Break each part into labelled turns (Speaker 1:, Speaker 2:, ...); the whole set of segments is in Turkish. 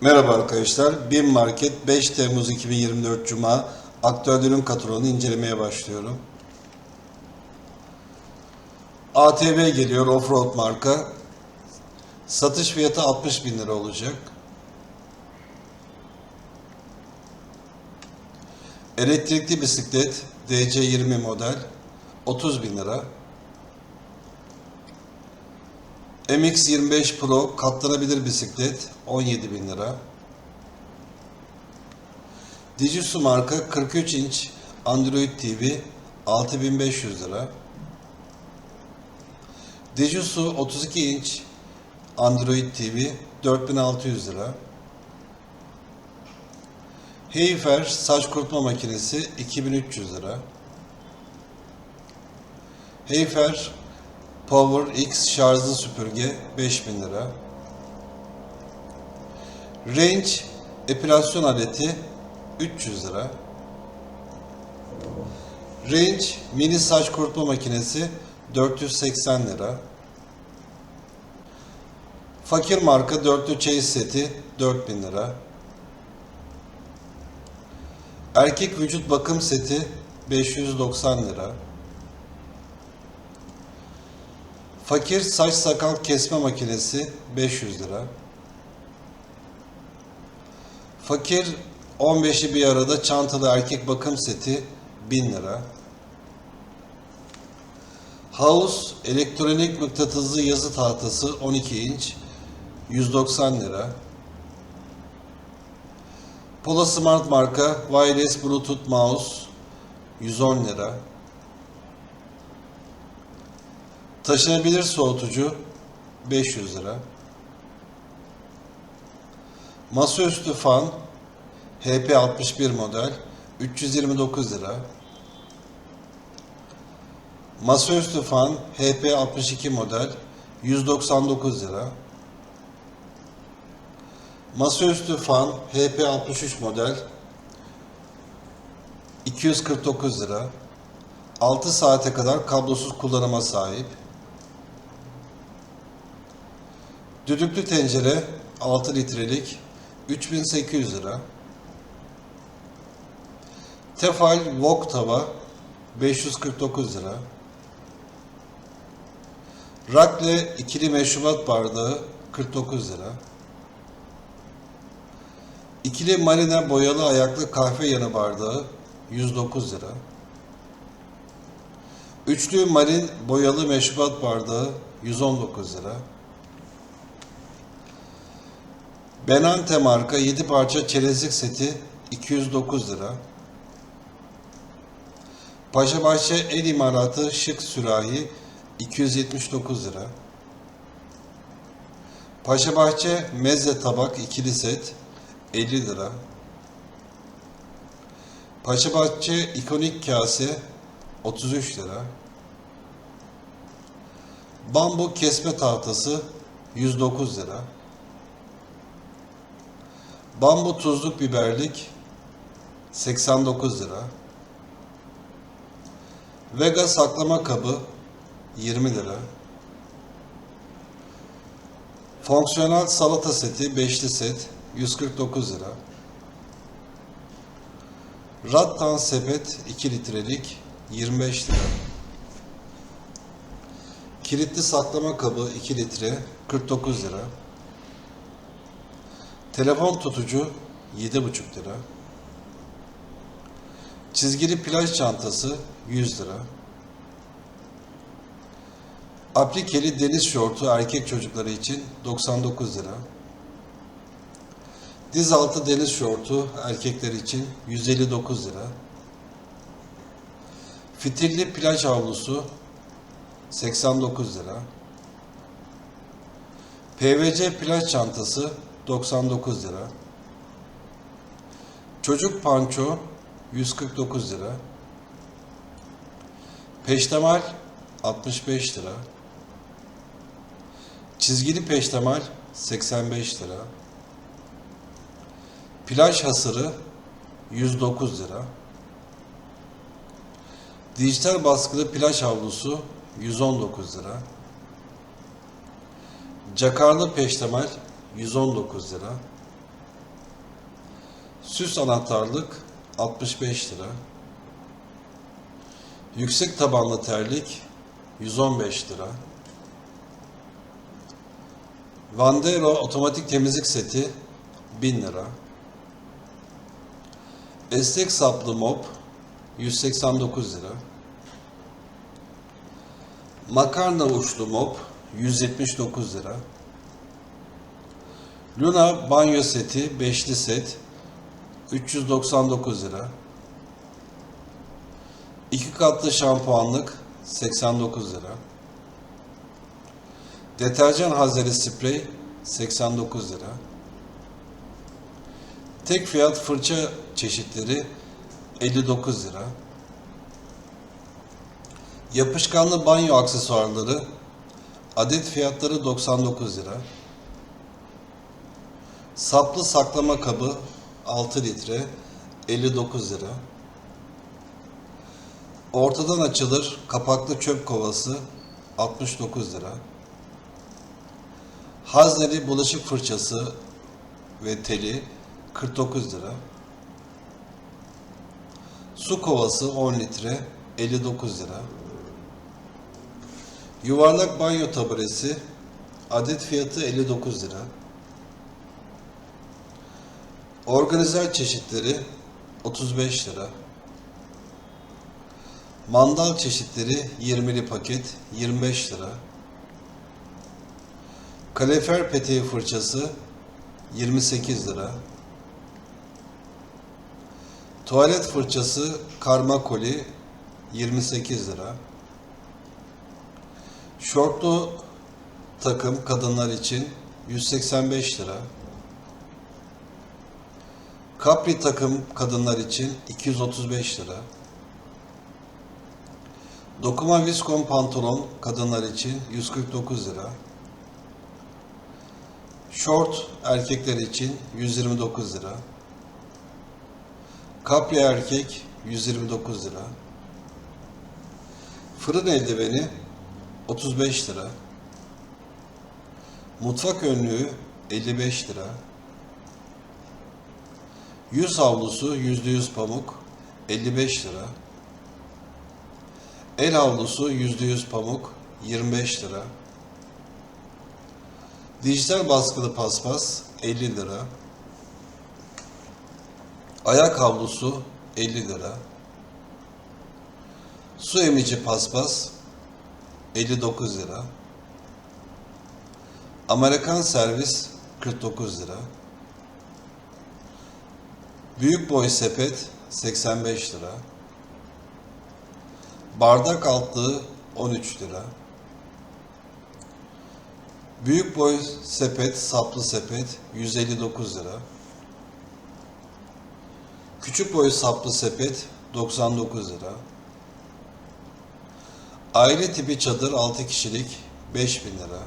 Speaker 1: Merhaba arkadaşlar. BİM Market 5 Temmuz 2024 Cuma aktüel ürün katalogunu incelemeye başlıyorum. ATV geliyor offroad marka. Satış fiyatı 60 bin lira olacak. Elektrikli bisiklet DC20 model 30 bin lira. MX-25 Pro katlanabilir bisiklet 17 bin lira. Digisu marka 43 inç Android TV 6500 lira. Digisu 32 inç Android TV 4600 lira. Heyfer saç kurutma makinesi 2300 lira. Heyfer Power X şarjlı süpürge 5000 lira. Range epilasyon aleti 300 lira. Range mini saç kurutma makinesi 480 lira. Fakir marka dörtlü çeyiz seti 4000 lira. Erkek vücut bakım seti 590 lira. Fakir saç sakal kesme makinesi 500 lira. Fakir 15'i bir arada çantalı erkek bakım seti 1000 lira. House elektronik mıknatıslı yazı tahtası 12 inç 190 lira. Pola Smart marka wireless bluetooth mouse 110 lira. Taşınabilir soğutucu 500 lira. Masaüstü fan HP61 model 329 lira. Masaüstü fan HP62 model 199 lira. Masaüstü fan HP63 model 249 lira. 6 saate kadar kablosuz kullanıma sahip. Düdüklü tencere 6 litrelik 3800 lira. Tefal wok tava 549 lira. Rakle ikili meşrubat bardağı 49 lira. İkili marina boyalı ayaklı kahve yanı bardağı 109 lira. Üçlü marin boyalı meşrubat bardağı 119 lira. Benante marka 7 parça çerezlik seti 209 lira. Paşabahçe el imalatı şık sürahi 279 lira. Paşabahçe meze tabak ikili set 50 lira. Paşabahçe ikonik kase 33 lira. Bambu kesme tahtası 109 lira. Bambu tuzluk biberlik 89 lira. Vega saklama kabı 20 lira. Fonksiyonel salata seti beşli set 149 lira. Rattan sepet 2 litrelik 25 lira. Kilitli saklama kabı 2 litre 49 lira. Telefon tutucu 7,5 lira. Çizgili plaj çantası 100 lira. Aplikeli deniz şortu erkek çocukları için 99 lira. Diz altı deniz şortu erkekler için 159 lira. Fitilli plaj havlusu 89 lira. PVC plaj çantası 99 lira. Çocuk panço 149 lira. Peştemal 65 lira. Çizgili peştemal 85 lira. Plaj hasırı 109 lira. Dijital baskılı plaj havlusu 119 lira. Cakarlı peştemal 119 lira. Süs anahtarlık 65 lira. Yüksek tabanlı terlik 115 lira. Vandero otomatik temizlik seti 1000 lira. Esnek saplı mop 189 lira. Makarna uçlu mop 179 lira. Luna banyo seti beşli set 399 lira. İki katlı şampuanlık 89 lira. Deterjan hazeri sprey 89 lira. Tek fiyat fırça çeşitleri 59 lira. Yapışkanlı banyo aksesuarları adet fiyatları 99 lira. Saplı saklama kabı 6 litre 59 lira. Ortadan açılır kapaklı çöp kovası 69 lira. Hazneli bulaşık fırçası ve teli 49 lira. Su kovası 10 litre 59 lira. Yuvarlak banyo taburesi adet fiyatı 59 lira. Organizer çeşitleri 35 lira. Mandal çeşitleri 20'li paket 25 lira. Kalefer peteği fırçası 28 lira. Tuvalet fırçası karma koli 28 lira. Şortlu takım kadınlar için 185 lira. Capri takım kadınlar için 235 lira. Dokuma viskon pantolon kadınlar için 149 lira. Şort erkekler için 129 lira. Capri erkek 129 lira. Fırın eldiveni 35 lira. Mutfak önlüğü 55 lira. Yüz havlusu %100 pamuk 55 lira. El havlusu %100 pamuk 25 lira. Dijital baskılı paspas 50 lira. Ayak havlusu 50 lira. Su emici paspas 59 lira. Amerikan servis 49 lira. Büyük boy sepet 85 lira. Bardak altlığı 13 lira. Büyük boy sepet, saplı sepet 159 lira. Küçük boy saplı sepet 99 lira. Aile tipi çadır 6 kişilik 5000 lira.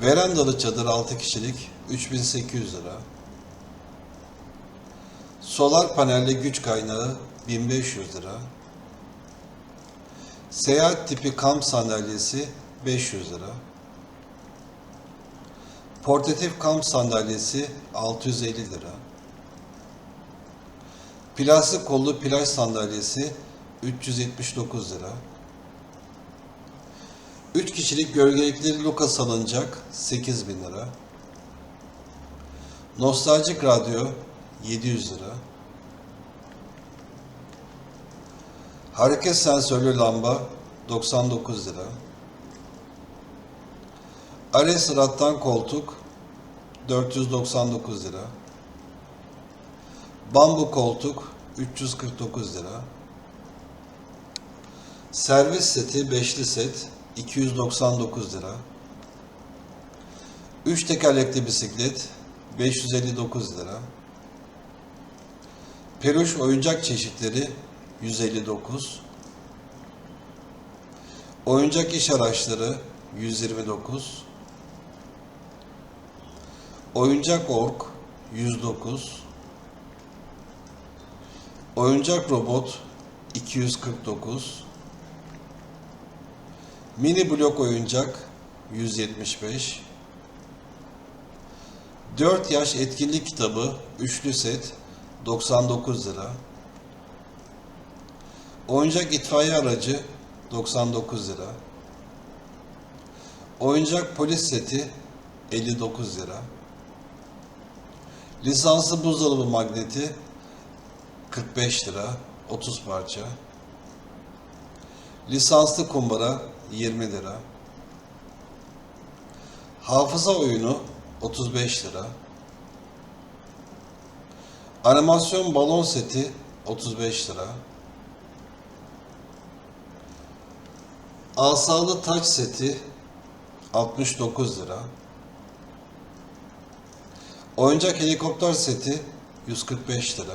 Speaker 1: Verandalı çadır 6 kişilik 3800 lira. Solar panelli güç kaynağı 1500 lira. Seyahat tipi kamp sandalyesi 500 lira. Portatif kamp sandalyesi 650 lira. Plastik kollu plaj sandalyesi 379 lira. 3 kişilik gölgelikli luka salıncak 8000 lira. Nostaljik radyo 700 lira. Hareket sensörlü lamba 99 lira. Ares rattan koltuk 499 lira. Bambu koltuk 349 lira. Servis seti beşli set 299 lira. 3 tekerlekli bisiklet 559 lira. Peluş oyuncak çeşitleri 159. Oyuncak iş araçları 129. Oyuncak ork 109. Oyuncak robot 249. Mini blok oyuncak 175. 4 yaş etkinlik kitabı üçlü set 99 lira. Oyuncak itfaiye aracı 99 lira. Oyuncak polis seti 59 lira. Lisanslı buzdolabı magneti 45 lira, 30 parça. Lisanslı kumbara 20 lira. Hafıza oyunu 35 lira. Animasyon balon seti 35 lira. Asalı taç seti 69 lira. Oyuncak helikopter seti 145 lira.